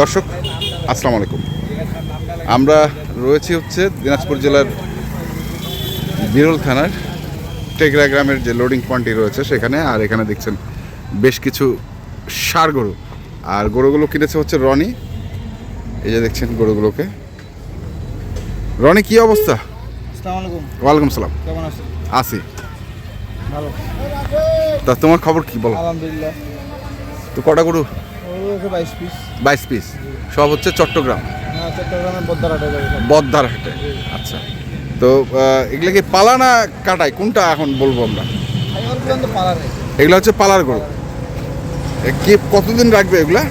দর্শক আসসালামু আলাইকুম। আমরা রয়েছি হচ্ছে দিনাজপুর জেলার বিরল থানার টেকরা গ্রামের যে লোডিং পয়েন্টটি রয়েছে সেখানে আর এখানে দেখছেন বেশ কিছু সার গরু। আর গরুগুলো কিনেছে হচ্ছে রনি। এই যে দেখছেন গরুগুলোকে। রনি কি অবস্থা? ওয়ালাইকুম সালাম। কেমন আসি। ভালো। তা তোমার খবর কি বলো? আলহামদুলিল্লাহ। তো কটা গরু? বাইশ পিস। সব হচ্ছে চট্টগ্রাম? হ্যাঁ বদ্দার হাটে আচ্ছা। তো এগুলো কি পালা না কাটাই? কোনটা এখন বলব আমরা? এগুলো হচ্ছে পালার গরু। কি কতদিন রাখবে এগুলা?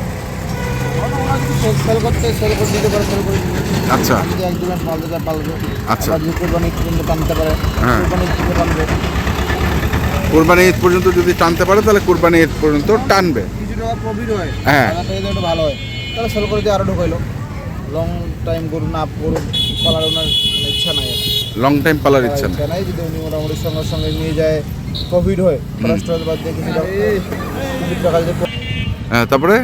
আচ্ছা। আচ্ছা। কোরবানি হ্যাঁ। ঈদ পর্যন্ত যদি টানতে পারে তাহলে কোরবানি ঈদ পর্যন্ত টানবে। টাকা প্রফিট হয় হ্যাঁ। হাজার টাকা একটু ভালো হয়। তাহলে সেল করে দিয়ে আরও ঢুকাইলো। লং টাইম গরু না গরু পালার ওনার মানে ইচ্ছা নাই আর লং টাইম পালার ইচ্ছা নাই। যদি উনি মোটামুটি সঙ্গে সঙ্গে নিয়ে যায় প্রফিট হয়। খরচ টরচ দিয়ে কিছু টাকা যদি হ্যাঁ তারপরে?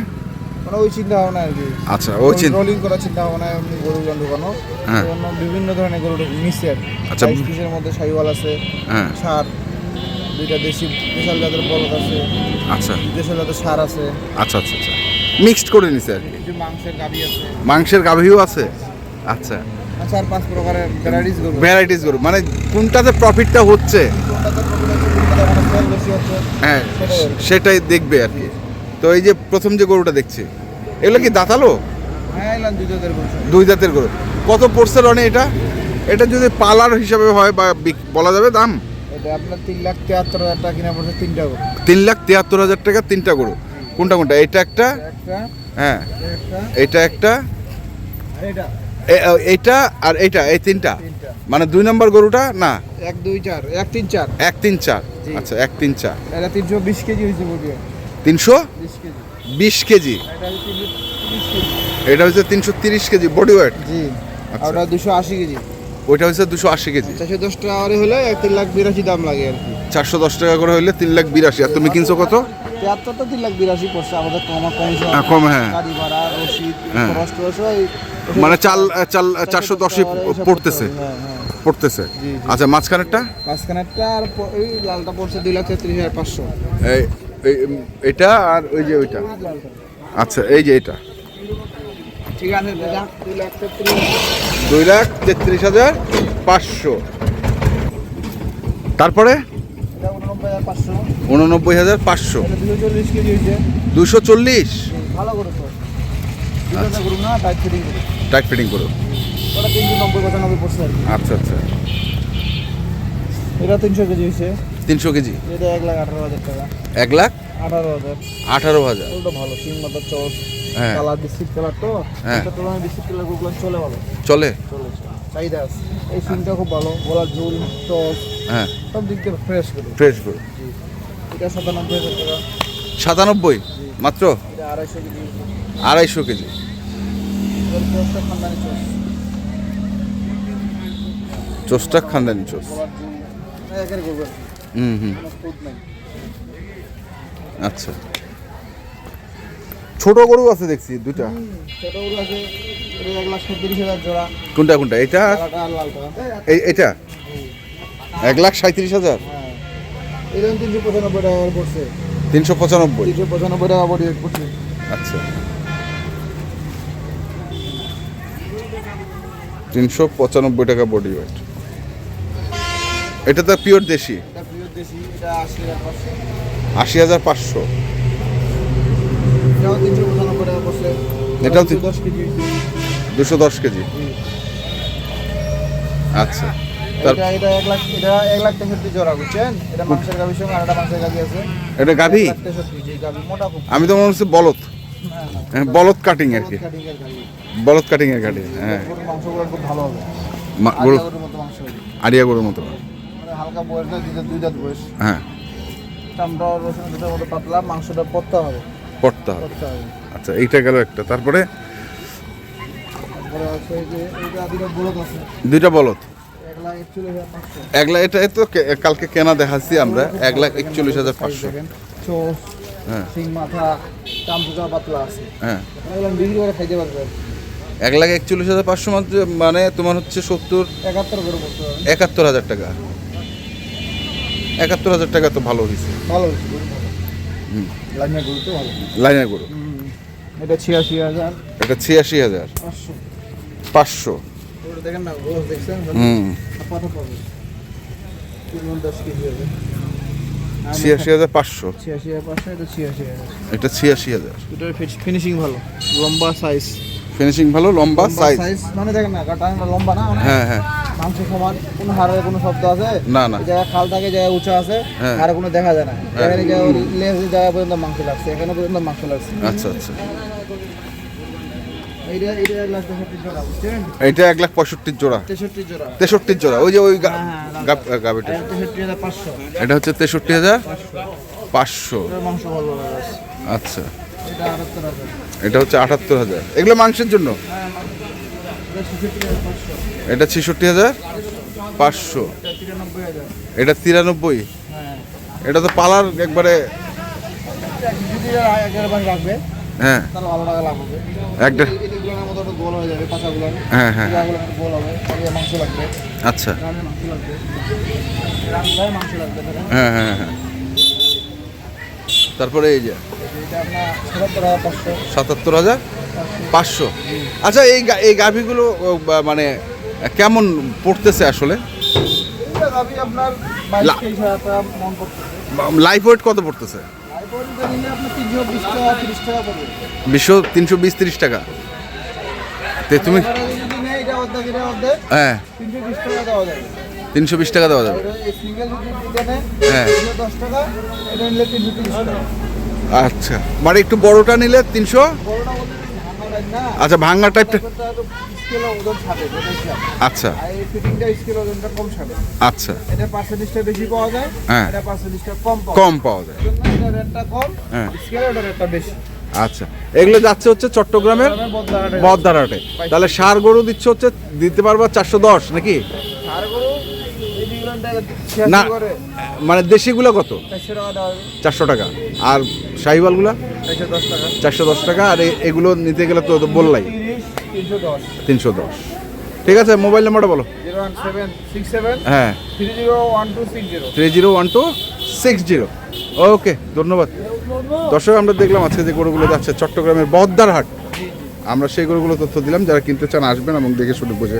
মানে ওই চিন্তা ভাবনা আর কি। আচ্ছা ওই চিন্তা রোলিং করার চিন্তা ভাবনা এমনি গরু ঢুকানো হ্যাঁ। অন্য বিভিন্ন ধরনের গরু মিশছে আচ্ছা। মধ্যে আছে হ্যাঁ। সার দুইটা দেশি দেশাল জাতের বলদ আছে। আচ্ছা। দেশাল জাতের সার আছে। আচ্ছা আচ্ছা আচ্ছা। মিক্সড করে নিছে আর কি? কিছু মাংসের গাবি আছে। মাংসের গাভীও আছে? আচ্ছা। আর চার পাঁচ প্রকারের ভ্যারাইটিস গরু ভ্যারাইটিস গরু। মানে কোনটাতে প্রফিটটা হচ্ছে? মানে হচ্ছে হ্যাঁ সেটাই দেখবে আর কি। তো এই যে প্রথম যে গরুটা দেখছি এগুলো কি দাঁতালো? হ্যাঁ দুই জাতের গরু। দাঁতের গরু। কত পড়ছে রনে এটা? এটা যদি পালার হিসাবে হয় বা বিক- বলা যাবে দাম? আপনার তিন লাখ তিয়াত্তর হাজার টাকা কিনা পড়ছে তিনটা গরু। তিন লাখ তিয়াত্তর হাজার টাকা তিনটা গরু। কোনটা কোনটা? এটা একটা? হ্যাঁ। এটা একটা। এইটা আর এইটা এই তিনটা? মানে দুই নম্বর গরুটা? না। এক দুই চার। এক তিন চার। এক তিন চার। আচ্ছা এক তিন চার। এটা তিনশো বিশ কেজি হয়েছে তিনশো? বিশ কেজি। এটা হচ্ছে তিনশো তিরিশ কেজি। Body weight. জি। আচ্ছা। আর ওটা দুশো আশি কেজি। ওইটা হচ্ছে দুশো আশি কেজি। চারশো দশ টাকা করে হলে তিন লাখ বিরাশি দাম লাগে আর কি। চারশো দশ টাকা করে হইলে তিন লাখ বিরাশি। আর তুমি কিনছো কত? তিয়াত্তর তো তিন লাখ বিরাশি পড়ছে আমাদের কমা কমিশন হ্যাঁ, কম, হ্যাঁ। গাড়ি ভাড়া রসিদ হ্যাঁ। খরচ টরচ মানে চাল চাল চারশো দশই পড়তেছে। হ্যাঁ হ্যাঁ। পড়তেছে। আচ্ছা মাঝখানেরটা? মাঝখানেরটা আর এই লালটা পড়ছে দুই লাখ তেত্রিশ হাজার পাঁচশো। এই এটা আর ওই যে ওইটা? আচ্ছা এই যে এটা। ঠিক আছে দুই লাখ তেত্রিশ হাজার পাঁচশো। তারপরে? উননব্বই হাজার পাঁচশো। দুশো চল্লিশ। টাইট ফিটিং করো। কি। আচ্ছা আচ্ছা। এটা তিনশো কেজি হয়েছে। তিনশো কেজি। এটা এক লাখ আঠারো হাজার টাকা। এক লাখ আঠারো হাজার। আঠারো হাজার। ওটা ভালো সিং মাথার চস হ্যাঁ। কালার বিস্কিট কালার তো হ্যাঁ। এটা তুলনায় বিস্কিট কালারগুলো চলে ভালো। চলে? চলে চাহিদা আছে। এই সিংটা খুব ভালো গলার ঝুল টস হ্যাঁ। সব দিক থেকে ফ্রেশ করে। ফ্রেশ গরু এটা সাতানব্বই হাজার টাকা। সাতানব্বই? মাত্র? এটা আড়াইশো কেজি। আড়াইশো কেজি। চসটা খানদানি চস হুম হুম। নাই। আচ্ছা। ছোট গরু আছে দেখছি দুইটা। ছোটগুলো আছে এক লাখ হাজার জোড়া। কোনটা কোনটা? এটা এই এটা এক লাখ সাঁত্রিশ হাজার? হ্যাঁ। এটা তিনশো পঁচানব্বই টাকা পড়ছে। তিনশো পঁচানব্বই? তিনশো পঁচানব্বই টাকা বডি পড়ছে। আচ্ছা। তিনশো পঁচানব্বই টাকা বডি ওয়েট এটা তো পিওর দেশি। এটা প্রিয় দেশি এটা আশি পাঁচশো। আশি হাজার পাঁচশো। এটাও দশ কেজি। দুশো কেজি। আচ্ছা আমি তো মনে হচ্ছে বলদ। হ্যাঁ, বলদ কাটিং আর কি। বলদ কাটিং এর কাটিং হ্যাঁ। আরিয়া গরুর মতো মানে হালকা বয়স না দুই দাঁত দুই দাঁত বয়স। হ্যাঁ। চামড়া রসুন দুটোর মতো পাতলা মাংসটা পত্তা হবে। পড়তে হবে। আচ্ছা এইটা গেল একটা। তারপরে? দুইটা বলদ? এক লাখ একচল্লিশ হাজার পাঁচশো। এক লাখ এটা তো কালকে কেনা দেখাচ্ছি আমরা। এক লাখ একচল্লিশ হাজার পাঁচশো। হ্যাঁ। সিং মাথা কাম পাতলা আছে। হ্যাঁ। এক লাখ একচল্লিশ হাজার পাঁচশো মানে তোমার হচ্ছে সত্তর একাত্তর করে পড়তে একাত্তর হাজার টাকা। একাত্তর হাজার টাকা তো ভালো হয়েছে। ভালো হয়েছে লাইনের গরু তো ভালো। লাইনের গরু। এটা ছিয়াশি হাজার। এটা ছিয়াশি হাজার। পাঁচশো। দেখেন না হুম। ছিয়াশি হাজার পাঁচশো। ছিয়াশি হাজার পাঁচশো এটা ছিয়াশি হাজার। এটা ছিয়াশি হাজার। এটার ফিনিশিং ভালো। লম্বা সাইজ ফিনিশিং ভালো লম্বা সাইজ সাইজ মানে দেখেন না কাটাটা লম্বা না হ্যাঁ হ্যাঁ। মাংস সমান কোনো হাড়ের কোনো শব্দ আছে? না না। এই জায়গায় খাল থাকে জায়গায় উঁচা আছে হ্যাঁ। আর কোনো দেখা যায় না। এখানে জায়গায় লেজ জায়গা পর্যন্ত মাংস লাগছে এখানে পর্যন্ত মাংস লাগছে। আচ্ছা আচ্ছা। এটা এক লাখ জোড়া তেষট্টি জোড়া। ওই যে ওই হ্যাঁ, হ্যাঁ, গাবিটা এটা হচ্ছে তেষট্টি হাজার পাঁচশো। আচ্ছা। এটা হচ্ছে আটাত্তর হাজার। এগুলো মাংসের জন্য? এটা ছেষট্টি হাজার? পাঁচশো। এটা তিরানব্বই। এটা তো পালার একবারে হ্যাঁ। হয়ে হ্যাঁ। আচ্ছা। হ্যাঁ হ্যাঁ হ্যাঁ। তারপরে এই যে সাতাত্তর হাজার? পাঁচশো। আচ্ছা এই এই গাভিগুলো মানে কেমন পড়তেছে আসলে? লাইফ ওয়েট কত পড়তেছে? বিশ তিনশো বিশ তিরিশ টাকা। তুমি হ্যাঁ। তিনশো বিশ টাকা দেওয়া যাবে। হ্যাঁ। আচ্ছা মানে একটু বড়টা নিলে তিনশো? আচ্ছা ভাঙ্গা টাইপটা আচ্ছা। আচ্ছা। এটা পার্সেন্টেজটা বেশি পাওয়া যায় হ্যাঁ। কম পাওয়া যায়। হ্যাঁ। আচ্ছা এগুলো যাচ্ছে হচ্ছে চট্টগ্রামের গ্রামের বদ্দারহাটে তাহলে সার গরু দিচ্ছে হচ্ছে দিতে পারবা চারশো দশ নাকি আর গরু এই বিগুলানটা না মানে দেশিগুলো কত? চারশো টাকা আর শাহিওয়ালগুলো চারশো দশ টাকা। আর এগুলো নিতে গেলে তো বললাই। তিনশো দশ। ঠিক আছে মোবাইল নাম্বারটা বলো। হ্যাঁ। Three zero one two six zero. Okay ধন্যবাদ। দর্শক আমরা দেখলাম আজকে যে গরুগুলো যাচ্ছে চট্টগ্রামের বহদ্দার হাট আমরা সেই গরুগুলো তথ্য দিলাম যারা কিনতে চান আসবেন এবং দেখে শুনে বুঝে